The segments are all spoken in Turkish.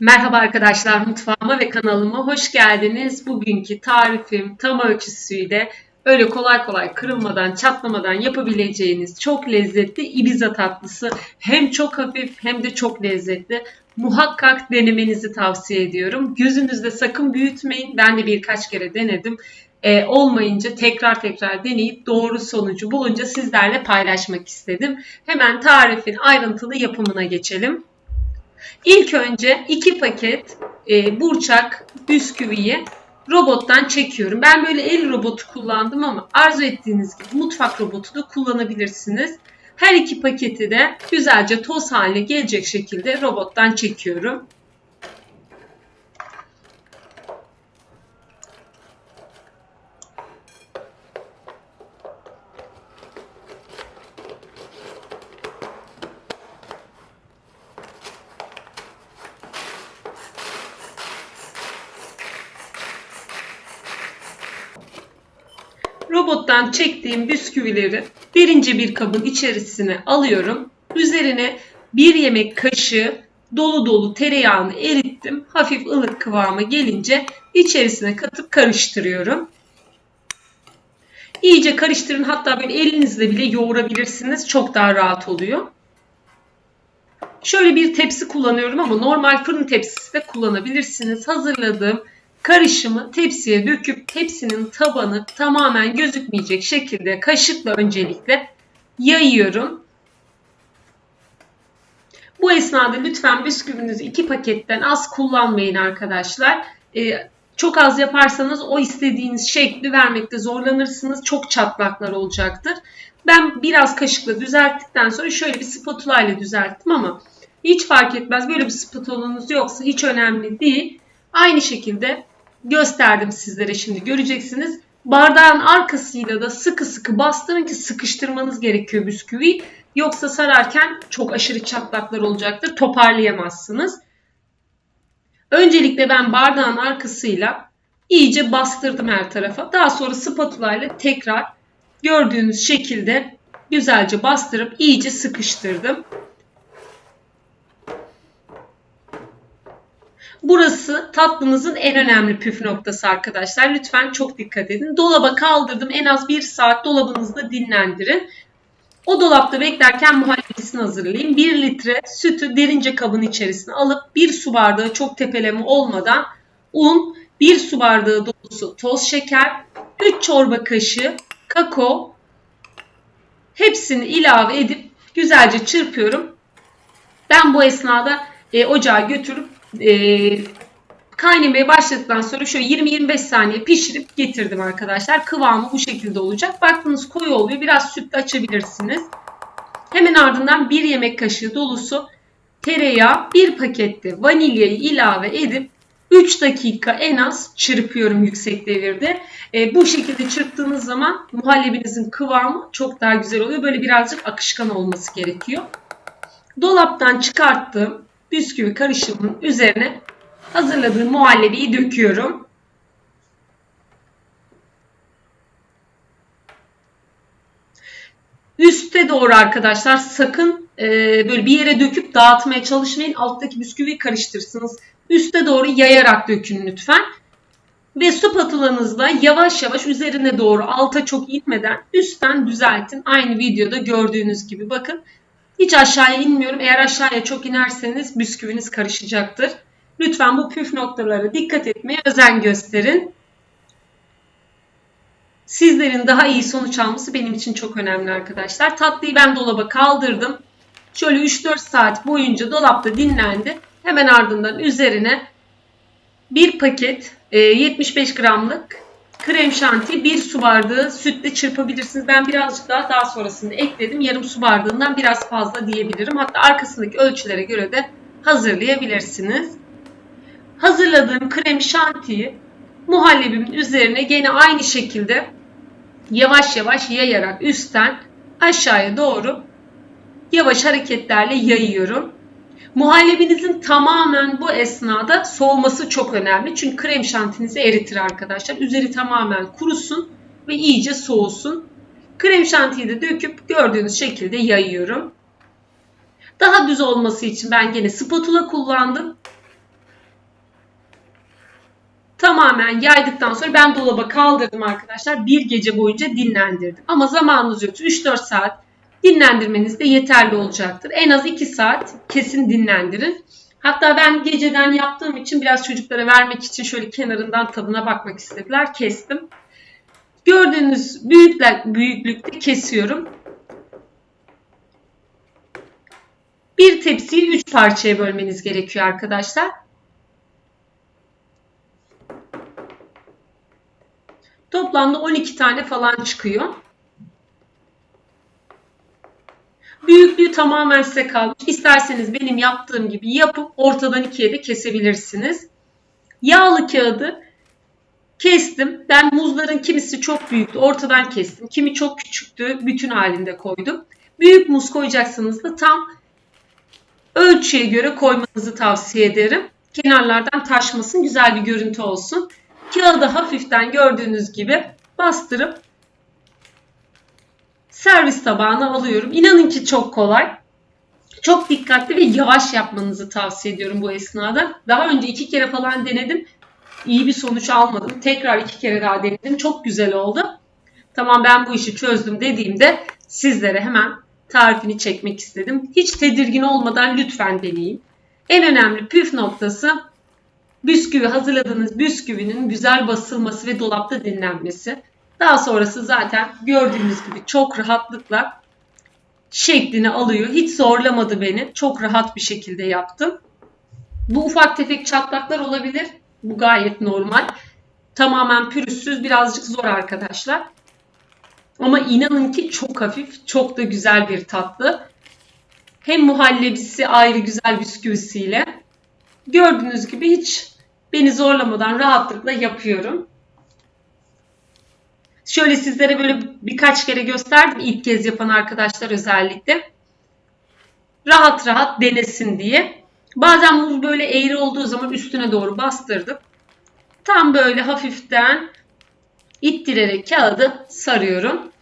Merhaba arkadaşlar mutfağıma ve kanalıma hoş geldiniz. Bugünkü tarifim tam ölçüsüyle öyle kolay kolay kırılmadan çatlamadan yapabileceğiniz çok lezzetli Ibiza tatlısı. Hem çok hafif hem de çok lezzetli. Muhakkak denemenizi tavsiye ediyorum. Gözünüzde sakın büyütmeyin. Ben de birkaç kere denedim. Ee, olmayınca tekrar tekrar deneyip doğru sonucu bulunca sizlerle paylaşmak istedim. Hemen tarifin ayrıntılı yapımına geçelim. İlk önce iki paket e, burçak bisküviyi robottan çekiyorum. Ben böyle el robotu kullandım ama arzu ettiğiniz gibi mutfak robotu da kullanabilirsiniz. Her iki paketi de güzelce toz haline gelecek şekilde robottan çekiyorum. Robottan çektiğim bisküvileri birinci bir kabın içerisine alıyorum. Üzerine bir yemek kaşığı dolu dolu tereyağını erittim. Hafif ılık kıvama gelince içerisine katıp karıştırıyorum. İyice karıştırın hatta böyle elinizle bile yoğurabilirsiniz. Çok daha rahat oluyor. Şöyle bir tepsi kullanıyorum ama normal fırın tepsisi de kullanabilirsiniz. Hazırladığım Karışımı tepsiye döküp tepsinin tabanı tamamen gözükmeyecek şekilde kaşıkla öncelikle yayıyorum. Bu esnada lütfen bisküvinizi iki paketten az kullanmayın arkadaşlar. Ee, çok az yaparsanız o istediğiniz şekli vermekte zorlanırsınız. Çok çatlaklar olacaktır. Ben biraz kaşıkla düzelttikten sonra şöyle bir spatula ile düzelttim ama hiç fark etmez. Böyle bir spatulanız yoksa hiç önemli değil. Aynı şekilde gösterdim sizlere şimdi göreceksiniz. Bardağın arkasıyla da sıkı sıkı bastırın ki sıkıştırmanız gerekiyor bisküviyi. Yoksa sararken çok aşırı çatlaklar olacaktır. Toparlayamazsınız. Öncelikle ben bardağın arkasıyla iyice bastırdım her tarafa. Daha sonra spatula ile tekrar gördüğünüz şekilde güzelce bastırıp iyice sıkıştırdım. Burası tatlımızın en önemli püf noktası arkadaşlar. Lütfen çok dikkat edin. Dolaba kaldırdım. En az bir saat dolabınızda dinlendirin. O dolapta beklerken muhallebisini hazırlayayım. 1 litre sütü derince kabın içerisine alıp 1 su bardağı çok tepeleme olmadan un, 1 su bardağı dolusu toz şeker, 3 çorba kaşığı kakao hepsini ilave edip güzelce çırpıyorum. Ben bu esnada e, ocağa götürüp e, kaynamaya başladıktan sonra şöyle 20-25 saniye pişirip getirdim arkadaşlar. Kıvamı bu şekilde olacak. Baktınız koyu oluyor. Biraz sütle açabilirsiniz. Hemen ardından bir yemek kaşığı dolusu tereyağı, bir pakette vanilyayı ilave edip 3 dakika en az çırpıyorum yüksek devirde. E, bu şekilde çırptığınız zaman muhallebinizin kıvamı çok daha güzel oluyor. Böyle birazcık akışkan olması gerekiyor. Dolaptan çıkarttığım bisküvi karışımının üzerine hazırladığım muhallebiyi döküyorum. Üste doğru arkadaşlar sakın e, böyle bir yere döküp dağıtmaya çalışmayın. Alttaki bisküviyi karıştırsınız. Üste doğru yayarak dökün lütfen. Ve spatulanızla yavaş yavaş üzerine doğru alta çok inmeden üstten düzeltin. Aynı videoda gördüğünüz gibi bakın hiç aşağıya inmiyorum. Eğer aşağıya çok inerseniz bisküviniz karışacaktır. Lütfen bu püf noktalara dikkat etmeye özen gösterin. Sizlerin daha iyi sonuç alması benim için çok önemli arkadaşlar. Tatlıyı ben dolaba kaldırdım. Şöyle 3-4 saat boyunca dolapta dinlendi. Hemen ardından üzerine bir paket 75 e, gramlık krem şanti bir su bardağı sütle çırpabilirsiniz. Ben birazcık daha daha sonrasında ekledim. Yarım su bardağından biraz fazla diyebilirim. Hatta arkasındaki ölçülere göre de hazırlayabilirsiniz. Hazırladığım krem şantiyi muhallebimin üzerine gene aynı şekilde yavaş yavaş yayarak üstten aşağıya doğru yavaş hareketlerle yayıyorum. Muhallebinizin tamamen bu esnada soğuması çok önemli. Çünkü krem şantinizi eritir arkadaşlar. Üzeri tamamen kurusun ve iyice soğusun. Krem şantiyi de döküp gördüğünüz şekilde yayıyorum. Daha düz olması için ben yine spatula kullandım. tamamen yaydıktan sonra ben dolaba kaldırdım arkadaşlar. Bir gece boyunca dinlendirdim. Ama zamanınız yoksa 3-4 saat dinlendirmeniz de yeterli olacaktır. En az 2 saat kesin dinlendirin. Hatta ben geceden yaptığım için biraz çocuklara vermek için şöyle kenarından tadına bakmak istediler. Kestim. Gördüğünüz büyükler, büyüklükte kesiyorum. Bir tepsiyi 3 parçaya bölmeniz gerekiyor arkadaşlar. Toplamda 12 tane falan çıkıyor. Büyüklüğü tamamen size kalmış. İsterseniz benim yaptığım gibi yapıp ortadan ikiye de kesebilirsiniz. Yağlı kağıdı kestim. Ben muzların kimisi çok büyüktü. Ortadan kestim. Kimi çok küçüktü. Bütün halinde koydum. Büyük muz koyacaksınız da tam ölçüye göre koymanızı tavsiye ederim. Kenarlardan taşmasın. Güzel bir görüntü olsun. Kağıdı hafiften gördüğünüz gibi bastırıp servis tabağına alıyorum. İnanın ki çok kolay. Çok dikkatli ve yavaş yapmanızı tavsiye ediyorum bu esnada. Daha önce iki kere falan denedim. İyi bir sonuç almadım. Tekrar iki kere daha denedim. Çok güzel oldu. Tamam ben bu işi çözdüm dediğimde sizlere hemen tarifini çekmek istedim. Hiç tedirgin olmadan lütfen deneyin. En önemli püf noktası bisküvi hazırladığınız bisküvinin güzel basılması ve dolapta dinlenmesi. Daha sonrası zaten gördüğünüz gibi çok rahatlıkla şeklini alıyor. Hiç zorlamadı beni. Çok rahat bir şekilde yaptım. Bu ufak tefek çatlaklar olabilir. Bu gayet normal. Tamamen pürüzsüz birazcık zor arkadaşlar. Ama inanın ki çok hafif, çok da güzel bir tatlı. Hem muhallebisi ayrı güzel bisküvisiyle. Gördüğünüz gibi hiç beni zorlamadan rahatlıkla yapıyorum. Şöyle sizlere böyle birkaç kere gösterdim ilk kez yapan arkadaşlar özellikle. Rahat rahat denesin diye. Bazen muz böyle eğri olduğu zaman üstüne doğru bastırdım. Tam böyle hafiften ittirerek kağıdı sarıyorum.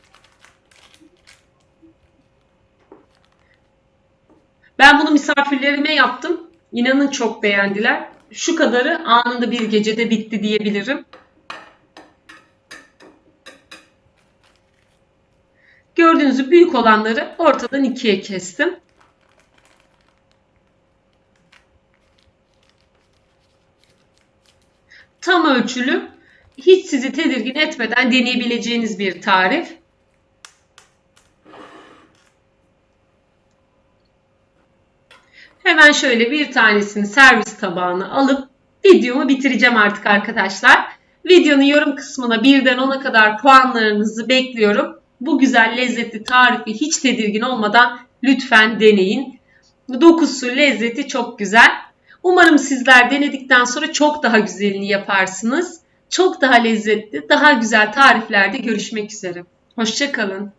Ben bunu misafirlerime yaptım. İnanın çok beğendiler. Şu kadarı anında bir gecede bitti diyebilirim. Gördüğünüz büyük olanları ortadan ikiye kestim. Tam ölçülü, hiç sizi tedirgin etmeden deneyebileceğiniz bir tarif. Hemen şöyle bir tanesini servis tabağına alıp videomu bitireceğim artık arkadaşlar. Videonun yorum kısmına birden 10'a kadar puanlarınızı bekliyorum. Bu güzel lezzetli tarifi hiç tedirgin olmadan lütfen deneyin. Dokusu, lezzeti çok güzel. Umarım sizler denedikten sonra çok daha güzelini yaparsınız. Çok daha lezzetli, daha güzel tariflerde görüşmek üzere. Hoşçakalın.